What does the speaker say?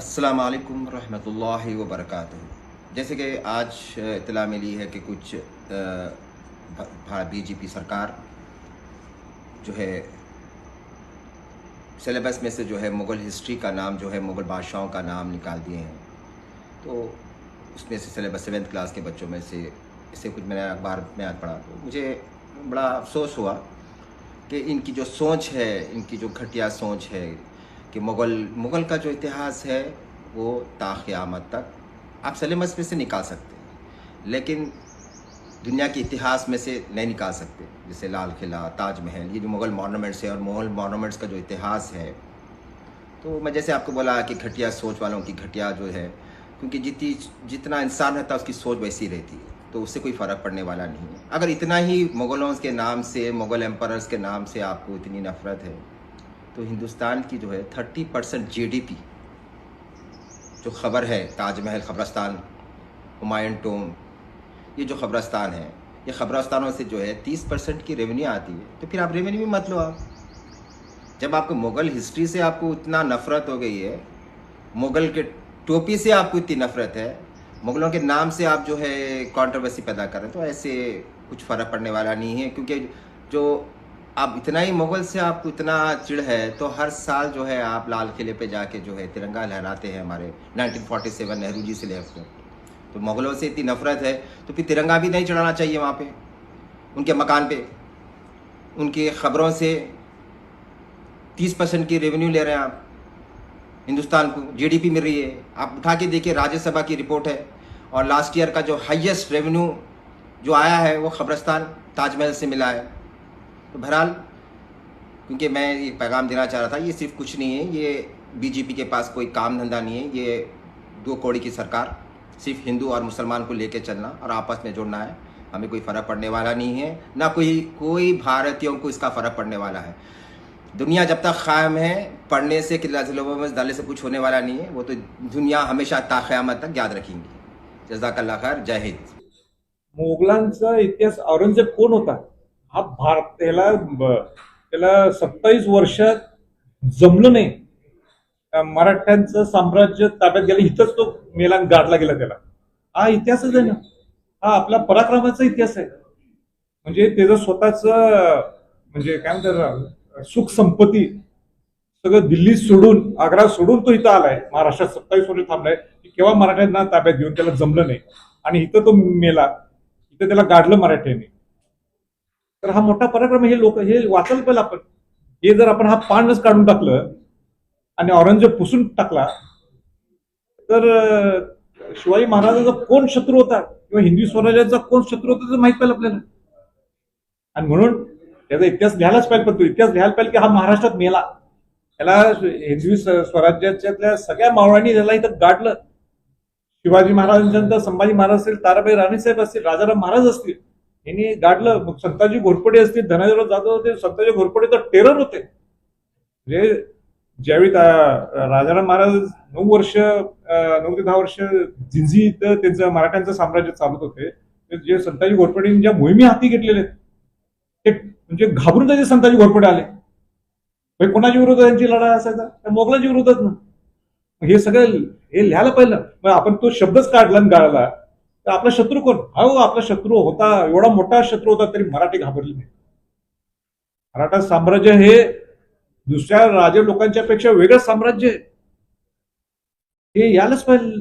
अस्सलाम वालेकुम रहमतुल्लाहि जैसे कि आज इतला मिली है कि कुछ बीजेपी सरकार जो है, सिलेबस में से जो है मुग़ल हिस्ट्री का नाम, जो है मुग़ल बादशाहों का नाम निकाल दिए हैं। तो उसमें से सिलेबस सेवेंथ क्लास के बच्चों में से इसे कुछ मैंने अखबार में आज पढ़ा। तो मुझे बड़ा अफसोस हुआ कि इनकी जो सोच है, इनकी जो घटिया सोच है कि मुग़ल मुग़ल का जो इतिहास है, वो ताक़यामत तक आप सलेमस में से निकाल सकते हैं। लेकिन दुनिया के इतिहास में से नहीं निकाल सकते। जैसे लाल किला, ताजमहल, ये जो मुग़ल मोनूमेंट्स है और मुग़ल मोनूमेंट्स का जो इतिहास है। तो मैं जैसे आपको बोला कि घटिया सोच वालों की घटिया जो है, क्योंकि जितनी, जितना इंसान रहता है, उसकी सोच वैसी रहती है। तो उससे कोई फ़र्क पड़ने वाला नहीं है। अगर इतना ही मुग़लों के नाम से, मुग़ल एम्परर्स के नाम से आपको इतनी नफ़रत है तो हिंदुस्तान की जो है थर्टी परसेंट जी जो ख़बर है, ताजमहल, ख़बरस्तान, हुमायूं टोम ये जो ख़बरस्तान है, ये ख़बरस्तानों से जो है तीस परसेंट की रेवेन्यू आती है। तो फिर आप रेवेन्यू भी मत लो आप। जब आपको मुग़ल हिस्ट्री से आपको इतना नफ़रत हो गई है, मुग़ल के टोपी से आपको इतनी नफ़रत है, मुग़लों के नाम से आप जो है कंट्रोवर्सी पैदा कर रहे हैं तो ऐसे कुछ फ़र्क पड़ने वाला नहीं है, क्योंकि जो आप इतना ही मुग़ल से आपको इतना चिड़ है तो हर साल जो है आप लाल किले पे जाके जो है तिरंगा लहराते हैं हमारे 1947 नेहरू जी से लेकर। तो मुग़लों से इतनी नफ़रत है तो फिर तिरंगा भी नहीं चढ़ाना चाहिए वहाँ पे, उनके मकान पे। उनकी ख़बरों से 30 परसेंट की रेवेन्यू ले रहे हैं आप। हिंदुस्तान को जीडीपी मिल रही है। आप उठा के देखिए, राज्यसभा की रिपोर्ट है और लास्ट ईयर का जो हाईएस्ट रेवेन्यू जो आया है, वो खबरस्तान, ताजमहल से मिला है। तो बहरहाल, क्योंकि मैं ये पैगाम देना चाह रहा था, ये सिर्फ़ कुछ नहीं है, ये बीजेपी के पास कोई काम धंधा नहीं है, ये दो कौड़ी की सरकार, सिर्फ़ हिंदू और मुसलमान को लेकर चलना और आपस में जुड़ना है, हमें कोई फ़र्क पड़ने वाला नहीं है, ना कोई कोई भारतीयों को इसका फ़र्क पड़ने वाला है। दुनिया जब तक कायम है, पढ़ने से लोगों में डालने से कुछ होने वाला नहीं है, वो तो दुनिया हमेशा ताक़यामत तक याद रखेंगी। जजाकल्ला खैर, जय हिंद। मोगलांचा इतिहास औरंगज़ेब कोण होता हा भारत त्याला त्याला सत्तावीस वर्ष जमलं नाही. मराठ्यांचं साम्राज्य ताब्यात गेलं इथंच तो मेला गाडला गेला त्याला. हा इतिहासच आहे ना. हा आपला पराक्रमाचा इतिहास आहे. म्हणजे त्याचं स्वतःच म्हणजे काय म्हणतात सुख संपत्ती सगळं दिल्ली सोडून आग्रा सोडून तो इथं आलाय. महाराष्ट्रात सत्तावीस वर्ष थांबलाय. केव्हा मराठ्यांना ताब्यात घेऊन त्याला जमलं नाही. आणि इथं तो मेला. इथं त्याला गाडलं मराठ्यांनी. तर हा मोठा पराक्रम हे लोक हे वाचायला पाहिजे आपण. हे जर आपण हा पानच काढून टाकलं आणि औरंगजेब पुसून टाकला तर शिवाजी महाराजांचा कोण शत्रू होता किंवा हिंदवी स्वराज्याचा कोण शत्रू होता ते माहीत पाहिजे आपल्याला. आणि म्हणून त्याचा इतिहास लिहायलाच पाहिजे पण तो इतिहास लिहायला पाहिजे की हा महाराष्ट्रात मेला. त्याला हिंदवी स्वराज्याच्या सगळ्या मावळांनी त्याला इथं गाडलं शिवाजी महाराजांच्या संभाजी महाराज असतील ताराबाई राणीसाहेब असतील राजाराम महाराज असतील यांनी गाडलं. मग संताजी घोरपडे असतील धनाजीराव जाधव होते संताजी घोरपडे तर टेरर होते. म्हणजे ज्यावेळी राजाराम महाराज नऊ वर्ष नऊ ते दहा वर्ष झिंझी इथं त्यांचं मराठ्यांचं साम्राज्य चालत होते जे संताजी घोरपडेंनी ज्या मोहिमी हाती घेतलेले ते म्हणजे घाबरून त्याचे संताजी घोरपडे आले. कोणाच्या विरोधात त्यांची लढाई असायचा? त्या मोगलांच्या विरोधात ना. हे सगळं हे लिहायला पाहिलं. मग आपण तो शब्दच काढला आणि गाळला. तर आपला शत्रू कोण? हा आपला शत्रू होता एवढा मोठा शत्रू होता तरी मराठी घाबरले नाही. मराठा साम्राज्य हे दुसऱ्या राजे लोकांच्या पेक्षा वेगळं साम्राज्य आहे. हे यायलाच पाहिजे.